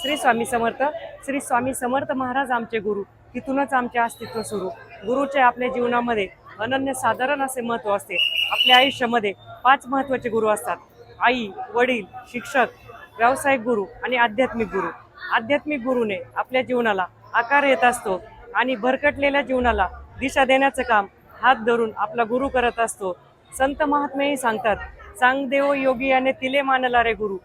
श्री स्वामी समर्थ श्री स्वामी समर्थ महाराज आमचे गुरु. तिथूनच आमचे अस्तित्व सुरू. गुरुचे आपल्या जीवनामध्ये अनन्य साधारण असे महत्त्व असते. आपल्या आयुष्यामध्ये पाच महत्त्वाचे गुरु असतात. आई वडील शिक्षक व्यावसायिक गुरु आणि आध्यात्मिक गुरु. आध्यात्मिक गुरुने आपल्या जीवनाला आकार येत असतो आणि भरकटलेल्या जीवनाला दिशा देण्याचं काम हात धरून आपला गुरु करत असतो. संत महात्मेही सांगतात चांगदेव योगी याने तिले मानला रे गुरु.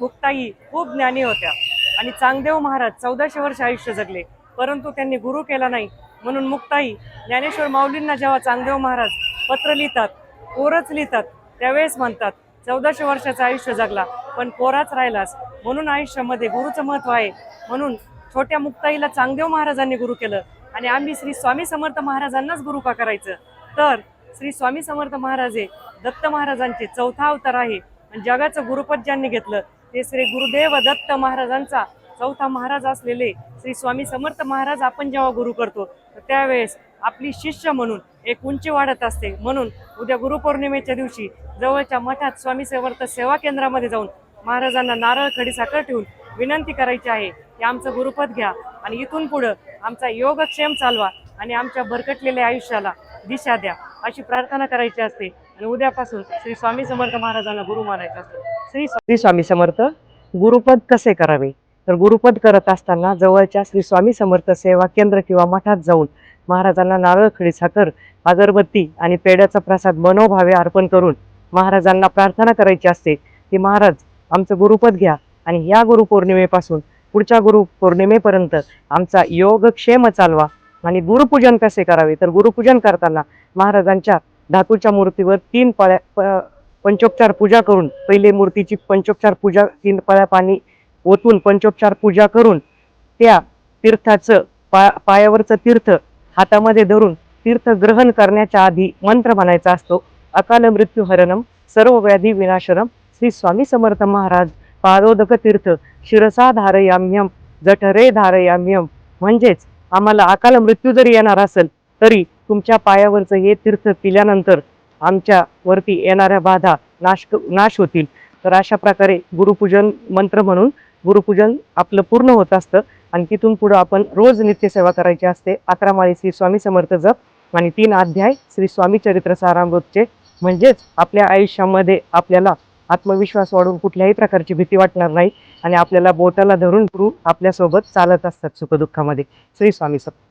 मुक्ताई खूप ज्ञानी होत्या. आणि चांगदेव महाराज चौदाशे वर्ष आयुष्य जगले परंतु त्यांनी गुरु केला नाही. म्हणून मुक्ताई ज्ञानेश्वर माऊलींना जेव्हा चांगदेव महाराज पत्र लिहितात कोरच लिहितात त्यावेळेस म्हणतात चौदाशे वर्षाचं आयुष्य जगला पण कोराच राहिलास. म्हणून आयुष्यामध्ये गुरुचं महत्त्व आहे. म्हणून छोट्या मुक्ताईला चांगदेव महाराजांनी गुरु केलं आणि आम्ही श्री स्वामी समर्थ महाराजांनाच गुरु का करायचं? तर श्री स्वामी समर्थ महाराज हे दत्त महाराजांचे चौथा अवतार आहे. आणि जगाचं गुरुपद ज्यांनी घेतलं ते श्री गुरुदेव दत्त महाराजांचा चौथा महाराज असलेले श्री स्वामी समर्थ महाराज आपण जेव्हा गुरु करतो तर त्यावेळेस आपली शिष्य म्हणून एक उंची वाढत असते. म्हणून उद्या गुरुपौर्णिमेच्या दिवशी जवळच्या मठात स्वामी समर्थ सेवा केंद्रामध्ये जाऊन महाराजांना नारळ खडीसाखर ठेवून विनंती करायची आहे की आमचं गुरुपद घ्या आणि इथून पुढं आमचा योगक्षेम चालवा आणि आमच्या भरकटलेल्या आयुष्याला दिशा द्या. अशी प्रार्थना करायची असते. आणि उद्यापासून श्री स्वामी समर्थ महाराजांना गुरु मानायचं असतं. श्री श्री स्वामी समर्थ गुरुपद कसे करावे? तर गुरुपद करत असताना जवळच्या श्री स्वामी समर्थ सेवा केंद्र किंवा मठात जाऊन महाराजांना नारळ खडी साखर अगरबत्ती आणि पेड्याचा प्रसाद मनोभावे अर्पण करून महाराजांना प्रार्थना करायची असते की महाराज आमचं गुरुपद घ्या आणि या गुरुपौर्णिमेपासून पुढच्या गुरुपौर्णिमेपर्यंत आमचा योगक्षेम चालवा. आणि गुरुपूजन कसे करावे? तर गुरुपूजन करताना महाराजांच्या धातूच्या मूर्तीवर तीन पळ्या प- पंचोपचार पूजा करून पहिले मूर्तीची पंचोपचार पूजा तीन पळ्या पाणी ओतून पंचोपचार पूजा करून त्या तीर्थाचं पा पायावरचं तीर्थ हातामध्ये धरून तीर्थ ग्रहण करण्याच्या आधी मंत्र म्हणायचा असतो अकाल मृत्यू हरणम सर्व व्याधी विनाशनम श्री स्वामी समर्थ महाराज पादोदक तीर्थ शिरसा धारयाम्यम जठरे धारयाम्यम म्हणजेच आम्हाला अकाल मृत्यू जरी येणार असेल तरी तुमच्या पायावरचं हे तीर्थ पिल्यानंतर आमच्या वरती येणाऱ्या बाधा नाश नाश होतील. तर अशा प्रकारे गुरुपूजन मंत्र म्हणून गुरुपूजन आपलं पूर्ण होत असतं. आणि तिथून पुढं आपण रोज नित्यसेवा करायची असते. अकरा माळी श्री स्वामी समर्थ जप आणि तीन अध्याय श्री स्वामी चरित्र सारामृतचे. म्हणजेच आपल्या आयुष्यामध्ये आपल्याला आत्मविश्वास वाढून कुठल्याही प्रकारची भीती वाटणार नाही आणि आपल्याला बोटाला धरून गुरु आपल्यासोबत चालत असतात सुखदुःखामध्ये. श्री स्वामी समर्थ